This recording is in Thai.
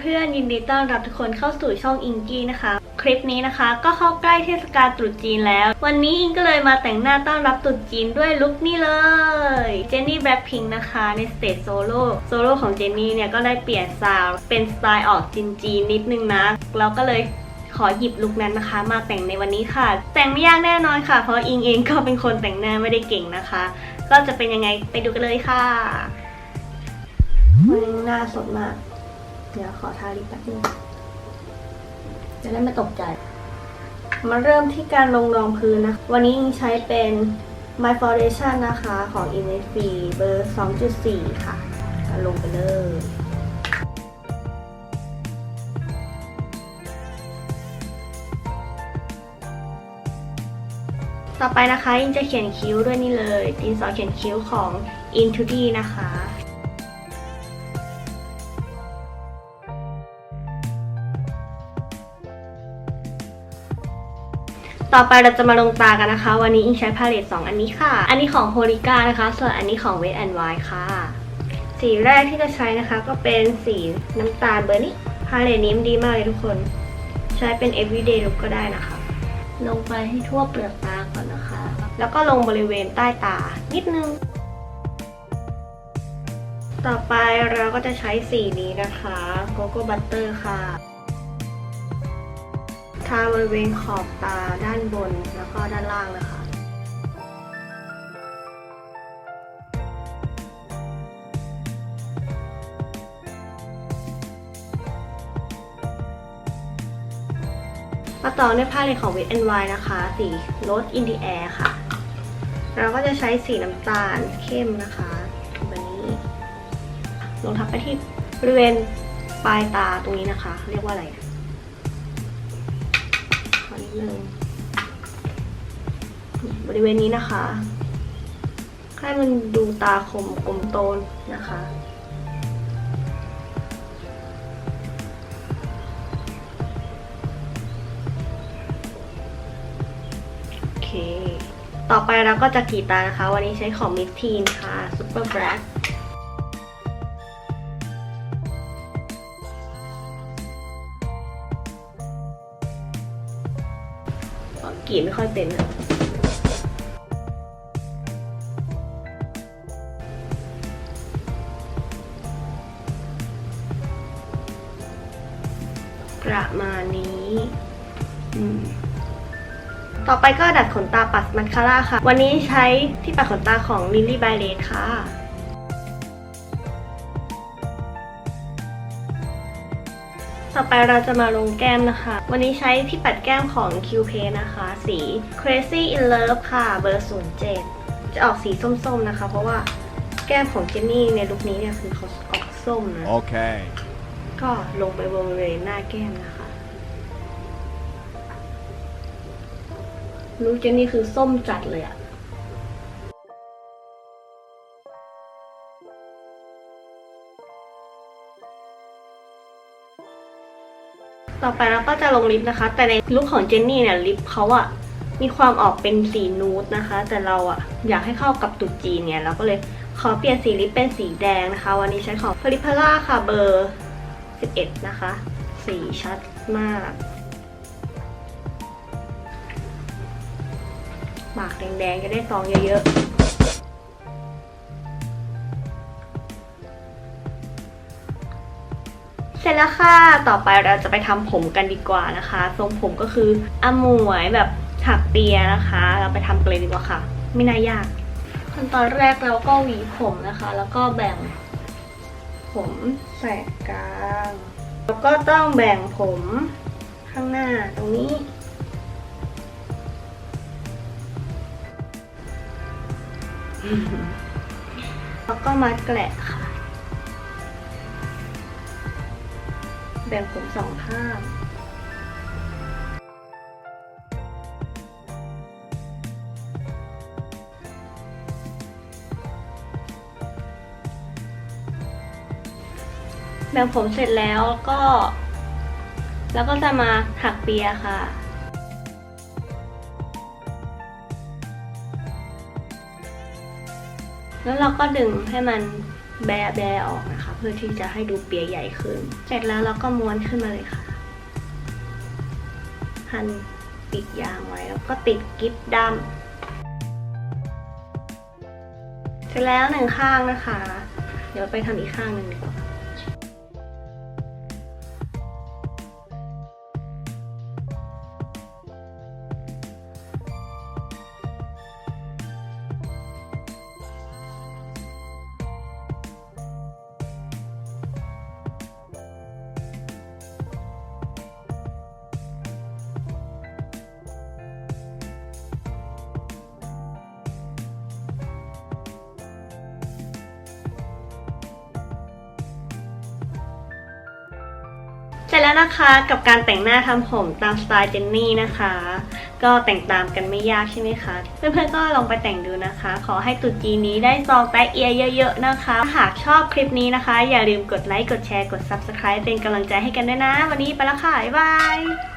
เพื่อนยินดีต้อนรับทุกคนเข้าสู่ช่องอิงกี้นะคะ คลิปนี้นะคะก็เข้าใกล้เทศกาลตรุษจีนแล้ว วันนี้อิงก็เลยมาแต่งหน้าต้อนรับตรุษจีนด้วยลุคนี้เลยเจนนี่แบล็คพิงนะคะในสเตจโซโล่โซโล่ของเจนนี่เนี่ยก็ได้เปลี่ยนซาวด์เป็นสไตล์ออกจีนๆนิดนึงนะแล้วก็เลยขอหยิบลุคนั้นนะคะ มาแต่งในวันนี้ค่ะ แต่งไม่ยากแน่นอนค่ะ เพราะอิงเองก็เป็นคนแต่งหน้าไม่ได้เก่งนะคะ ก็จะเป็นยังไงไปดูกันเลยค่ะวันนี้หน้าสดมาก เดี๋ยวขอทาลิปแป๊บนึงจะได้ไม่ตกใจ มาเริ่มที่การลงรองพื้นนะ วันนี้ใช้เป็น My Foundation นะคะของ Innisfree เบอร์ 2.4 ค่ะก็ลงไปเลยต่อไปนะคะอิงจะเขียนคิ้วด้วยนี่เลยดินสอเขียนคิ้วของ Into D นะคะ ต่อไปเราจะมาลงตากันนะคะ วันนี้อิงใช้พาเลต2อันนี้ค่ะ อันนี้ของ h o l i c a นะคะ ส่วนอันนี้ของ Wet n Wild ค่ะ สีแรกที่จะใช้นะคะก็เป็นสีน้ำตาลเบอร์นี้พาเลตนี้มันดีมากเลยทุกคน ใช้เป็น everyday look ก็ได้นะคะ ลงไปให้ทั่วเปลือกตาก่อนนะคะ แล้วก็ลงบริเวณใต้ตานิดนึง ต่อไปเราก็จะใช้สีนี้นะคะโกโก้บัตเตอร์ค่ะ ทาบริเวณขอบตาด้านบนแล้วก็ด้านล่างนะคะ มาต่อด้วยผ้าเลยของ Wet n Wild นะคะ สี Rose in the Air ค่ะ เราก็จะใช้สีน้ำตาลเข้มนะคะแบบนี้ ลงทับไปที่บริเวณปลายตาตรงนี้นะคะ เรียกว่าอะไร อะขอนิดนึงบริเวณนี้นะคะให้มันดูตาคมกลมโตนนะคะ โอเค ต่อไปเราก็จะกรีดตานะคะ วันนี้ใช้ของมิสทีนค่ะ Super Black กรีดไม่ค่อยเป็นอะประมาณนี้อืมต่อไปก็ดัดขนตาปัดมัสคาร่าค่ะ วันนี้ใช้ที่ปัดขนตาของ Lily by Lake ค่ะ ต่อไปเราจะมาลงแก้มนะคะ วันนี้ใช้ที่ปัดแก้มของ q p นะคะ สี Crazy in Love ค่ะ เบอร์ 07 จะออกสีส้มๆนะคะ เพราะว่าแก้มของเจนนี่ในลุคนี้เนี่ยคือเขาออกส้มนะ Okay. ก็ลงไปบริเวณหน้าแก้มนะคะลูกเจนนี่คือส้มจัดเลยอะ ต่อไปเราก็จะลงลิปนะคะ แต่ในลุคของเจนนี่เนี่ยลิปเขาอะมีความออกเป็นสีนูดนะคะ แต่เราอะอยากให้เข้ากับตุดจีนเนี่ยเราก็เลยขอเปลี่ยนสีลิปเป็นสีแดงนะคะ วันนี้ใช้ของ p a l i p a l a ค่ะเบอร์ 11 นะคะ สีชัดมากปากแดงๆจะได้ซองเยอะๆ สร็จแล้วค่ะ ต่อไปเราจะไปทำผมกันดีกว่านะคะ ทรงผมก็คืออมวยแบบถักเปียนะคะ เราไปทำกันเลยดีกว่าค่ะ ไม่น่ายากขั้นตอนแรกเราก็หวีผมนะคะ แล้วก็แบ่ง ผมแสกกลางแล้วก็ต้องแบ่งผมข้างหน้าตรงนี้ แล้วก็มัดแกละค่ะ แบ่งผมสองข้างแบ่งผมเสร็จแล้วก็ แล้วก็จะมาถักเปียค่ะแล้วเราก็ดึงให้มันแบะแบะออกนะคะ เพื่อที่จะให้ดูเปียใหญ่ขึ้น เสร็จแล้วเราก็ม้วนขึ้นมาเลยค่ะ พันปิดยางไว้แล้วก็ติดกิ๊บดำเสร็จแล้วหนึ่งข้างนะคะ เดี๋ยวไปทำอีกข้างหนึ่งดีกว่า ร็จแล้วนะคะกับการแต่งหน้าทำผมตามสไตล์เจนนี่นะคะ ก็แต่งตามกันไม่ยากใช่ไหมคะ เพื่อนๆก็ลองไปแต่งดูนะคะ ขอให้ตุ๊จีนนี้ได้ซองแตะเอียเยอะๆนะคะ หากชอบคลิปนี้นะคะ อย่าลืมกดไลค์กดแชร์กด Subscribe เป็นกำลังใจให้กันด้วยนะ วันนี้ไปแล้วค่ะ บ๊ายบาย